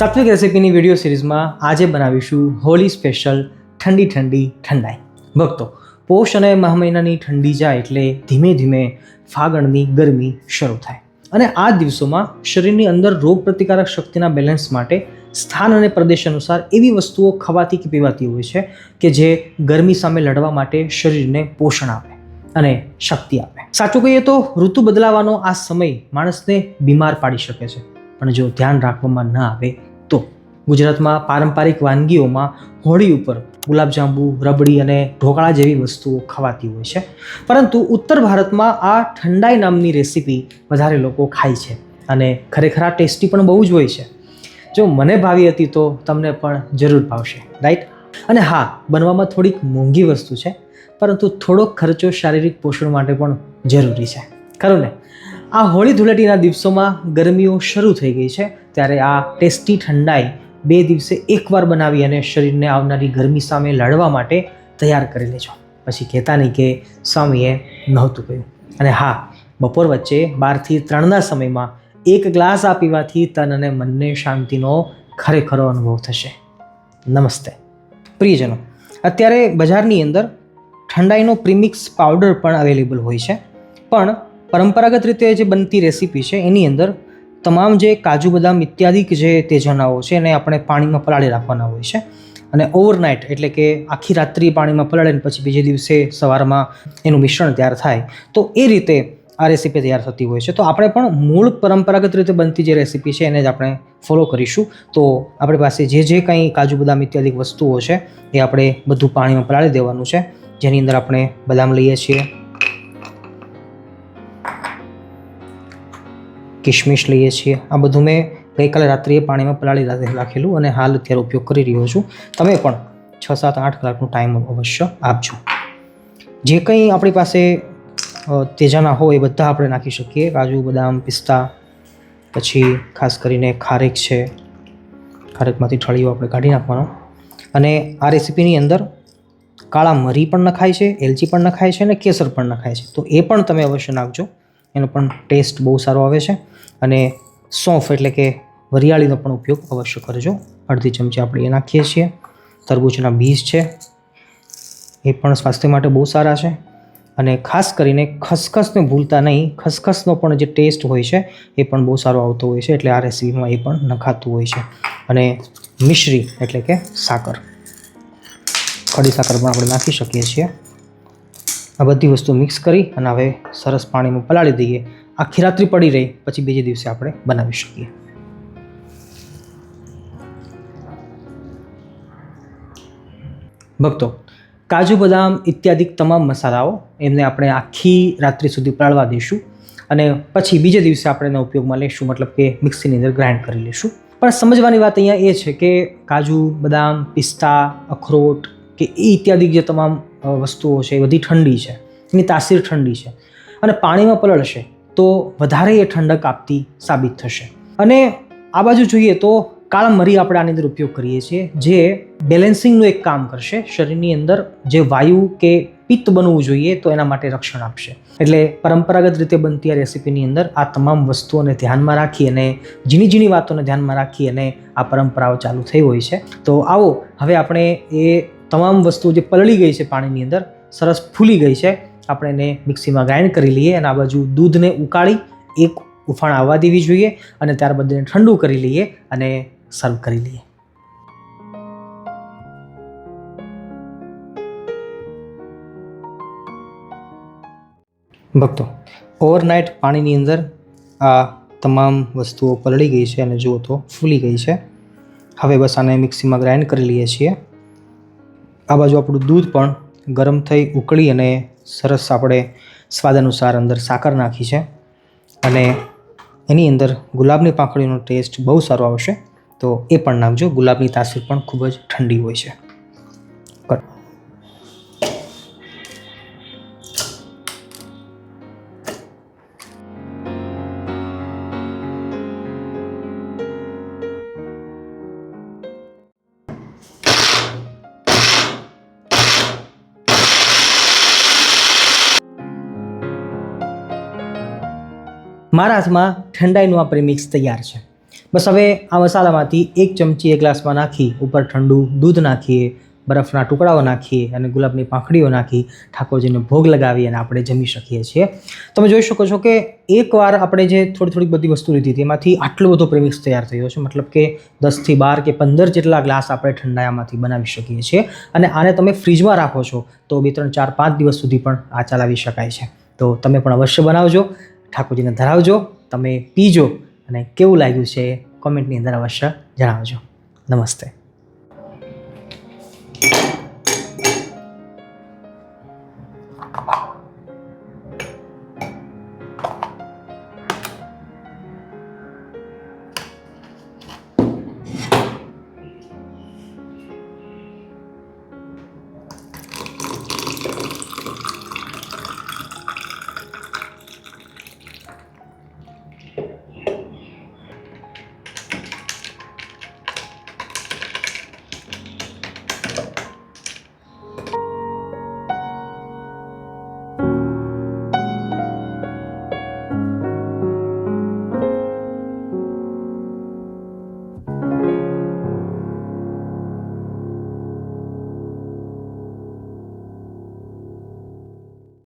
સાત્વિક રેસિપીની video સિરીઝમાં આજે બનાવીશું હોળી સ્પેશિયલ ઠંડી ઠંડી ઠંડાઈ. ભક્તો, પોષ અને મહા મહિનાની ઠંડી જાય એટલે ધીમે ધીમે ફાગણની ગરમી શરૂ થાય. અને આ દિવસોમાં શરીરની અંદર રોગ પ્રતિકારક શક્તિના બેલેન્સ માટે સ્થાન અને પ્રદેશ અનુસાર એવી વસ્તુઓ ખવાતી કે પીવાતી હોય છે કે જે ગરમી સામે લડવા માટે શરીરને પોષણ આપે અને શક્તિ આપે. સાચું કહીએ તો ઋતુ બદલાવાનો આ સમય માણસને બીમાર પાડી શકે છે. પણ જો ધ્યાન રાખવામાં ન આવે તો ગુજરાતમાં પારંપરિક વાનગીઓમાં હોળી ઉપર ગુલાબજાંબુ, રબડી અને ઢોકળા જેવી વસ્તુઓ ખવાતી હોય છે. પરંતુ ઉત્તર ભારતમાં આ ઠંડાઈ નામની રેસીપી વધારે લોકો ખાય છે અને ખરેખર આ ટેસ્ટી પણ બહુ જ હોય છે. જો મને ભાવી હતી તો તમને પણ જરૂર ભાવશે રાઈટ અને હા, બનવામાં થોડીક મોંઘી વસ્તુ છે, પરંતુ થોડોક ખર્ચો શારીરિક પોષણ માટે પણ જરૂરી છે. ખરું ને? આ હોળી ધૂળેટીના દિવસોમાં ગરમીઓ શરૂ થઈ ગઈ છે, ત્યારે આ ટેસ્ટી ઠંડાઈ બે દિવસે એકવાર બનાવી અને શરીરને આવનારી ગરમી સામે લડવા માટે તૈયાર કરી લેજો પછી કહેતા નહીં કે સ્વામીએ નહોતું કહ્યું. અને હા, બપોર વચ્ચે બારથી ત્રણના સમયમાં એક ગ્લાસ આ પીવાથી તન અને મનને શાંતિનો ખરેખરો અનુભવ થશે. નમસ્તે. પ્રિયજનો, અત્યારે બજારની અંદર ઠંડાઈનો પ્રીમિક્સ પાવડર પણ અવેલેબલ હોય છે. પણ પરંપરાગત રીતે જે બનતી રેસીપી છે, એની અંદર તમામ જે કાજુ બદામ ઇત્યાદિક જે તેજનાઓ છે, એને આપણે પાણીમાં પલાળી રાખવાના હોય છે. અને ઓવરનાઇટ એટલે કે આખી રાત્રિ પાણીમાં પલાળીને પછી બીજે દિવસે સવારમાં એનું મિશ્રણ તૈયાર થાય, તો એ રીતે આ રેસીપી તૈયાર થતી હોય છે. તો આપણે પણ મૂળ પરંપરાગત રીતે બનતી જે રેસીપી છે, એને જ આપણે ફોલો કરીશું. તો આપણી પાસે જે જે કંઈ કાજુ બદામ ઇત્યાદિક વસ્તુઓ છે, એ આપણે બધું પાણીમાં પલાળી દેવાનું છે. જેની અંદર આપણે બદામ લઈએ છીએ કિશમિશ લઈએ છીએ. આ બધું મેં ગઈકાલે રાત્રિએ પાણીમાં પલાળી રાખ- રાખેલું અને હાલ અત્યારે ઉપયોગ કરી રહ્યો છું. તમે પણ છ, સાત, આઠ કલાકનો ટાઈમ અવશ્ય આપજો. જે કંઈ આપણી પાસે તેજાના હોય એ બધા આપણે નાખી શકીએ. કાજુ, બદામ, પિસ્તા, પછી ખાસ કરીને ખારેક છે. ખારેકમાંથી ઠળીઓ આપણે કાઢી નાખવાનો. અને આ રેસીપીની અંદર કાળા મરી પણ નખાય છે, એલચી પણ નખાય છે અને કેસર પણ નખાય છે. તો એ પણ તમે અવશ્ય નાખજો. એનો પણ ટેસ્ટ બહુ સારો આવે છે. અને સોંફ એટલે કે વરિયાળીનો પણ ઉપયોગ અવશ્ય કરજો. અડધી ચમચી આપણે એ નાખીએ છીએ. તરબૂચના બીજ છે. એ પણ સ્વાસ્થ્ય માટે બહુ સારા છે. અને ખાસ કરીને ખસખસને ભૂલતા નહીં, ખસખસનો પણ જે ટેસ્ટ હોય છે, એ પણ બહુ સારો આવતો હોય છે, એટલે આ રેસીપીમાં એ પણ નખાતું હોય છે. અને મિશ્રી એટલે કે સાકર. ખડી સાકર પણ આપણે નાખી શકીએ છીએ. આ બધી વસ્તુ મિક્સ કરી અને હવે સરસ પાણીમાં પલાળી દઈએ. આખી રાત્રિ પડી રહી, પછી બીજે દિવસે આપણે બનાવી શકીએ. ભક્તો, કાજુ બદામ ઇત્યાદિ તમામ મસાલાઓ એમને આપણે આખી રાત્રિ સુધી પલાળવા દઈશું અને પછી બીજે દિવસે આપણે એના ઉપયોગમાં લઈશું, મતલબ કે મિક્સીની અંદર ગ્રાઇન્ડ કરી લઈશું. પણ સમજવાની વાત અહીંયા એ છે કે કાજુ, બદામ, પિસ્તા, અખરોટ કે એ ઇત્યાદિ જે તમામ વસ્તુઓ છે, એ બધી ઠંડી છે, એની તાસીર ઠંડી છે. અને પાણીમાં પલળશે તો વધારે એ ઠંડક આપતી સાબિત થશે. અને આ બાજુ જોઈએ તો કાળમરી આપણે આની અંદર ઉપયોગ કરીએ છીએ, જે બેલેન્સિંગનું એક કામ કરશે. શરીરની અંદર જે વાયુ કે પિત્ત બનવું જોઈએ તો એના માટે રક્ષણ આપશે. એટલે પરંપરાગત રીતે બનતી આ રેસીપીની અંદર આ તમામ વસ્તુઓને ધ્યાનમાં રાખી અને ઝીણી ઝીણી વાતોને ધ્યાનમાં રાખી અને આ પરંપરાઓ ચાલુ થઈ હોય છે. તો આવો, હવે આપણે એ તમામ વસ્તુઓ જે પલળી ગઈ છે પાણીની અંદર, સરસ ફૂલી ગઈ છે. આપણે એને મિક્સીમાં ગ્રાઇન્ડ કરી લઈએ અને આ બાજુ દૂધને ઉકાળી એક ઉફાણ આવવા દેવી જોઈએ અને ત્યારબાદ એને ઠંડુ કરી લઈએ અને સર્વ કરી લઈએ. ભક્તો ઓવરનાઇટ પાણીની અંદર આ તમામ વસ્તુઓ પલળી ગઈ છે અને જુઓ તો ફૂલી ગઈ છે. હવે બસ આને મિક્સીમાં ગ્રાઇન્ડ કરી લઈએ છીએ. આ બાજુ આપણું દૂધ પણ ગરમ થઈ ઉકળી અને સરસ આપણે સ્વાદ અનુસાર અંદર સાકર નાખી છે. અને એની અંદર ગુલાબની પાંખડીનો ટેસ્ટ બહુ સારો આવશે. તો એ પણ નાખજો. ગુલાબની તાસીર પણ ખૂબ જ ઠંડી હોય છે. હાથમાં ઠંડાઈનું આ પ્રેમિક્સ તૈયાર છે. બસ હવે આ મસાલામાંથી એક ચમચી એક ગ્લાસમાં નાખી, ઉપર ઠંડુ દૂધ નાખીએ, બરફના ટુકડાઓ નાખીએ અને ગુલાબની પાંખડીઓ નાખી, ઠાકોરજીને ભોગ લગાવી અને આપણે જમી શકીએ છીએ. તમે જોઈ શકો છો કે એકવાર આપણે જે થોડી થોડી બધી વસ્તુ લીધી હતી, એમાંથી આટલો બધો પ્રેમિક્સ તૈયાર થયો છે, મતલબ કે દસથી બાર કે પંદર જેટલા ગ્લાસ આપણે ઠંડાયામાંથી બનાવી શકીએ છીએ. અને આને તમે ફ્રીજમાં રાખો છો, તો બે, ત્રણ, ચાર, પાંચ દિવસ સુધી પણ આ ચલાવી શકાય છે. તો તમે પણ અવશ્ય બનાવજો. ઠાકોરજીને ધરાવજો તમે પીજો અને કેવું લાગ્યું છે કોમેન્ટની અંદર અવશ્ય જણાવજો. નમસ્તે.